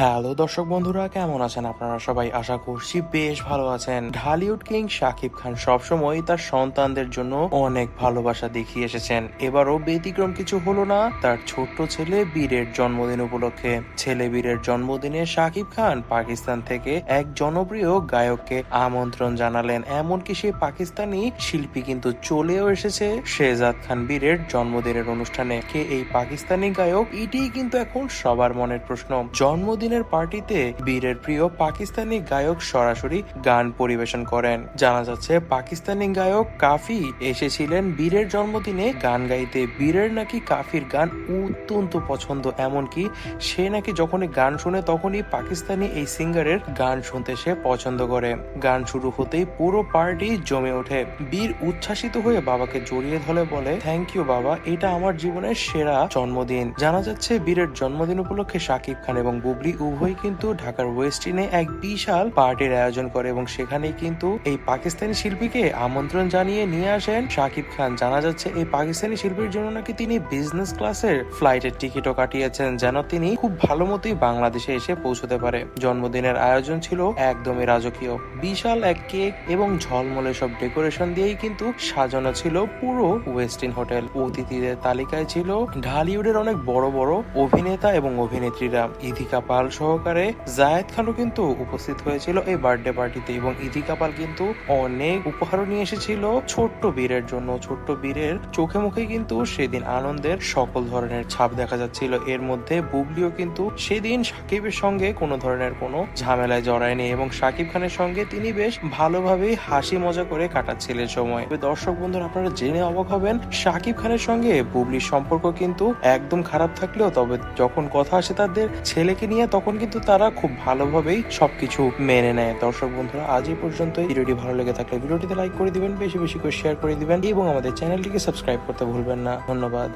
Hello দর্শক বন্ধুরা, কেমন আছেন আপনারা সবাই? আশা করছি বেশ ভালো আছেন। ঢালিউড কিং শাকিব খান সবসময় তার সন্তানদের জন্য অনেক ভালোবাসা দেখিয়ে এসেছেন। এবারও ব্যতিক্রম কিছু হলো না, তার ছোট্ট ছেলে বীরের জন্মদিন উপলক্ষে। ছেলে বীরের জন্মদিনে শাকিব খান পাকিস্তান থেকে এক জনপ্রিয় গায়ককে আমন্ত্রণ জানালেন। এমনকি সেই পাকিস্তানি শিল্পী কিন্তু চলেও এসেছে শেহজাদ খান বীরের জন্মদিনের অনুষ্ঠানে। কে এই পাকিস্তানি গায়ক? এটিই কিন্তু এখন সবার মনের প্রশ্ন। জন্মদিনের পার্টিতে বীরের প্রিয় পাকিস্তানি গায়ক সরাসরি গান পরিবেশন করেন। জানা যাচ্ছে, পাকিস্তানি গায়ক কাফি এসেছিলেন বীরের জন্মদিনে। গান গাইতে বীরের নাকি কাফির গান অত্যন্ত পছন্দ, এমনকি সে নাকি যখনই গান শুনে তখনই পাকিস্তানি এই সিঙ্গারের গান শুনতে সে পছন্দ করে। গান শুরু হতেই পুরো পার্টি জমে ওঠে। বীর উচ্ছ্বাসিত হয়ে বাবাকে জড়িয়ে ধরে বলে থ্যাংক ইউ বাবা, এটা আমার জীবনের সেরা জন্মদিন। জানা যাচ্ছে, বীরের জন্মদিন উপলক্ষে শাকিব খান এবং বুবলি উভয় কিন্তু ঢাকার ওয়েস্টিনে এক বিশাল পার্টির আয়োজন করে এবং সেখানে কিন্তু এই পাকিস্তানি শিল্পীকে আমন্ত্রণ জানিয়ে নিয়ে আসেন শাকিব খান। জানা যাচ্ছে এই পাকিস্তানি শিল্পীর জন্য নাকি তিনি বিজনেস ক্লাসের ফ্লাইটের টিকিটও কাটিয়েছেন, যেন তিনি খুব ভালো মতোই বাংলাদেশে এসে পৌঁছতে পারে। জন্মদিনের আয়োজন ছিল একদমই রাজকীয়। বিশাল এক কেক এবং ঝলমলে সব ডেকোরেশন দিয়েই কিন্তু সাজানো ছিল পুরো ওয়েস্টিন হোটেল। অতিথিদের তালিকায় ছিল ঢালিউডের অনেক বড় বড় অভিনেতা এবং অভিনেত্রীরা। ইদিকা পাল সহকারে জায়েদ খানও কিন্তু উপস্থিত হয়েছিল এই বার্থডে পার্টিতে এবং ইদিকা কাপাল কিন্তু অনেক উপহারও নিয়ে এসেছিল ছোট্ট বীরের জন্য। ছোট্ট বীরের চোখে মুখে কিন্তু সেদিন আনন্দের সকল ধরনের ছাপ দেখা যাচ্ছিল। এর মধ্যে বুবলিও কিন্তু সেদিন সাকিবের সঙ্গে কোনো ধরনের কোনো ঝামেলায় জড়ায়নি এবং সাকিব খানের সঙ্গে তিনি বেশ ভালোভাবেই হাসি মজা করে কাটাচ্ছিলেন সময়। দর্শক বন্ধুরা, আপনারা জেনে অবাক হবেন, সাকিব খানের সঙ্গে বুবলির সম্পর্ক কিন্তু একদম খারাপ থাকলেও তবে যখন কথা আসে তাদের ছেলেকে নিয়ে তখন কিন্তু তারা খুব ভালোভাবেই সবকিছু মেনে নেয়। দর্শক বন্ধুরা, আজ এই পর্যন্ত ভিডিওটি ভালো লেগে থাকলে ভিডিওটিতে লাইক করে দিবেন, বেশি বেশি করে শেয়ার করে দিবেন এবং আমাদের চ্যানেলটিকে সাবস্ক্রাইব করতে ভুলবেন না। ধন্যবাদ।